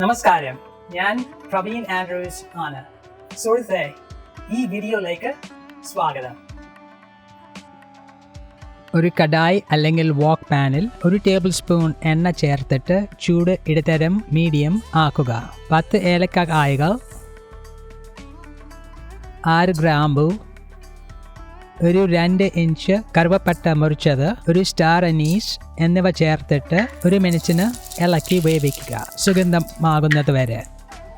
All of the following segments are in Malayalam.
നമസ്കാരം. ഞാൻ പ്രവീൺ ആൻഡ്രൂസ് ആണ്. സുഹൃത്തെ ഈ വീഡിയോയിലേക്ക് സ്വാഗതം. ഒരു കടായി അല്ലെങ്കിൽ വോക്ക് പാനിൽ ഒരു ടേബിൾ സ്പൂൺ എണ്ണ ചേർത്തിട്ട് ചൂട് ഇടത്തരം മീഡിയം ആക്കുക. പത്ത് ഏലക്ക കായകൾ ആറ് ഗ്രാമ്പു ഒരു രണ്ട് ഇഞ്ച് കറുവപ്പട്ട മുറിച്ചത് ഒരു സ്റ്റാർ അനീസ് എന്നിവ ചേർത്തിട്ട് ഒരു മിനിറ്റിന് ഇളക്കി വേവിക്കുക. സുഗന്ധമാകുന്നത് വരെ.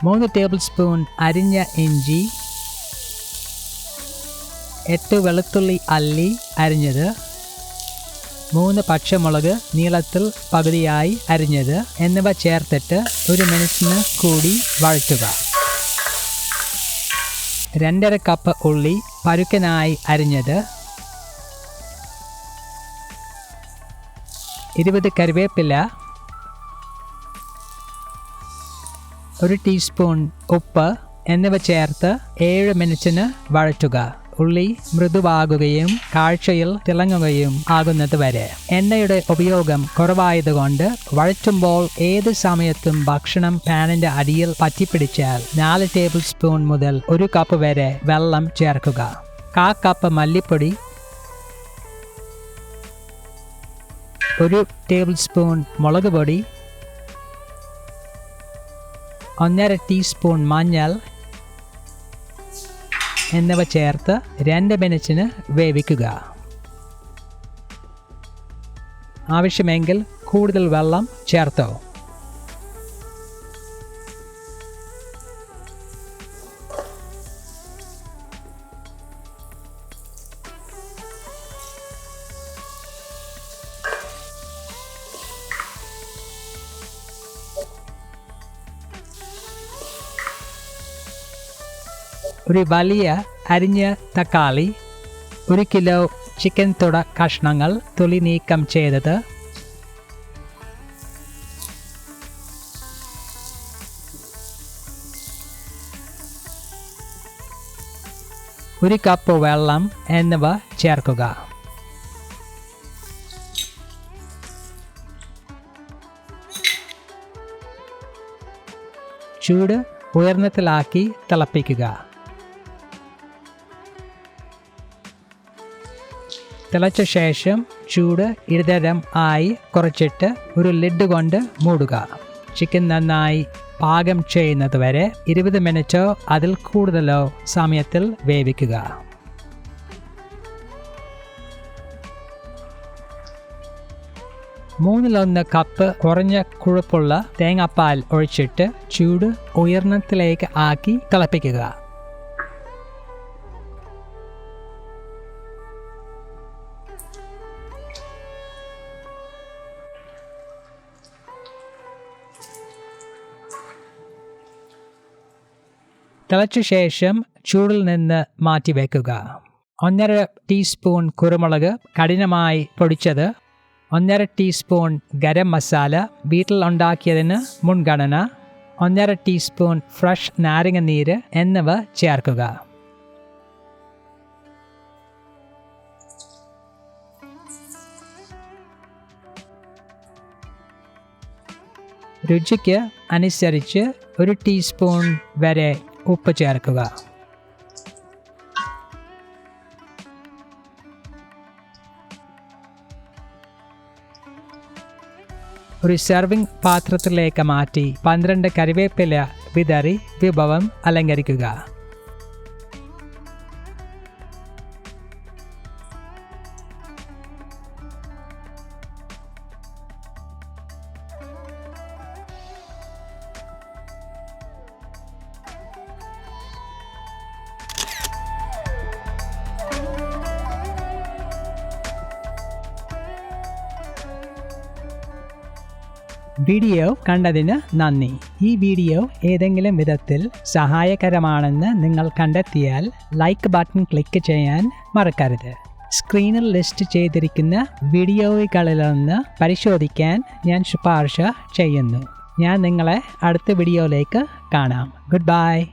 മൂന്ന് ടേബിൾ സ്പൂൺ അരിഞ്ഞ ഇഞ്ചി എട്ട് വെളുത്തുള്ളി അല്ലി അരിഞ്ഞത് മൂന്ന് പച്ചമുളക് നീളത്തിൽ പകുതിയായി അരിഞ്ഞത് എന്നിവ ചേർത്തിട്ട് ഒരു മിനിറ്റിന് കൂടി വഴറ്റുക. രണ്ടര കപ്പ് ഉള്ളി പരുക്കനായി അരിഞ്ഞത്. ഇരുപത് കറിവേപ്പില. ഒരു ടീസ്പൂൺ ഉപ്പ് എന്നിവ ചേർത്ത് ഏഴ് മിനിറ്റിന് വഴറ്റുക. ഉള്ളി മൃദുവാകുകയും കാഴ്ചയിൽ തിളങ്ങുകയും ആകുന്നത് വരെ എണ്ണയുടെ ഉപയോഗം കുറവായതുകൊണ്ട് വഴറ്റുമ്പോൾ ഏത് സമയത്തും ഭക്ഷണം പാനിന്റെ അടിയിൽ പറ്റിപ്പിടിച്ചാൽ നാല് ടേബിൾ സ്പൂൺ മുതൽ ഒരു കപ്പ് വരെ വെള്ളം ചേർക്കുക. കാ കപ്പ് മല്ലിപ്പൊടി ഒരു ടേബിൾ സ്പൂൺ മുളക് പൊടി ഒന്നര ടീസ്പൂൺ മഞ്ഞൾ എന്നിവ ചേർത്ത് രണ്ട് മിനിറ്റിന് വേവിക്കുക. ആവശ്യമെങ്കിൽ കൂടുതൽ വെള്ളം ചേർത്തോ. ഒരു വലിയ അരിഞ്ഞ തക്കാളി ഒരു കിലോ ചിക്കൻ തുട കഷ്ണങ്ങൾ തൊലി നീക്കം ചെയ്തത്. ഒരു കപ്പ് വെള്ളം എന്നിവ ചേർക്കുക. ചൂട് ഉയർന്നത്തിലാക്കി തിളപ്പിക്കുക. തിളച്ച ശേഷം ചൂട് ഇടതരം ആയി കുറച്ചിട്ട് ഒരു ലിഡ് കൊണ്ട് മൂടുക. ചിക്കൻ നന്നായി പാകം ചെയ്യുന്നത് വരെ ഇരുപത് മിനിറ്റോ അതിൽ കൂടുതലോ സമയത്തിൽ വേവിക്കുക. മൂന്നിലൊന്ന് കപ്പ് കുറഞ്ഞ കുഴപ്പുള്ള തേങ്ങാപ്പാൽ ഒഴിച്ചിട്ട് ചൂട് ഉയർന്നത്തിലേക്ക് ആക്കി തിളപ്പിക്കുക. തിളച്ച ശേഷം ചൂടിൽ നിന്ന് മാറ്റി വയ്ക്കുക ഒന്നര ടീസ്പൂൺ കുരുമുളക് കഠിനമായി പൊടിച്ചത്. ഒന്നര ടീസ്പൂൺ ഗരം മസാല വീട്ടിൽ ഉണ്ടാക്കിയതിന് മുൻഗണന. ഒന്നര ടീസ്പൂൺ ഫ്രഷ് നാരങ്ങ നീര് എന്നിവ ചേർക്കുക. രുചിക്ക് അനുസരിച്ച് ഒരു ടീസ്പൂൺ വരെ ഉപ്പ് ചേർക്കുക. ഒരു സെർവിംഗ് പാത്രത്തിലേക്ക് മാറ്റി പന്ത്രണ്ട് കരിവേപ്പില വിതറി വിഭവം അലങ്കരിക്കുക. വീഡിയോ കണ്ടതിന് നന്ദി. ഈ വീഡിയോ ഏതെങ്കിലും വിധത്തിൽ സഹായകരമാണെന്ന് നിങ്ങൾ കണ്ടെത്തിയാൽ ലൈക്ക് ബട്ടൺ ക്ലിക്ക് ചെയ്യാൻ മറക്കരുത്. സ്ക്രീനിൽ ലിസ്റ്റ് ചെയ്തിരിക്കുന്ന വീഡിയോകളിലൊന്ന് പരിശോധിക്കാൻ ഞാൻ ശുപാർശ ചെയ്യുന്നു. ഞാൻ നിങ്ങളെ അടുത്ത വീഡിയോയിലേക്ക് കാണാം. Good bye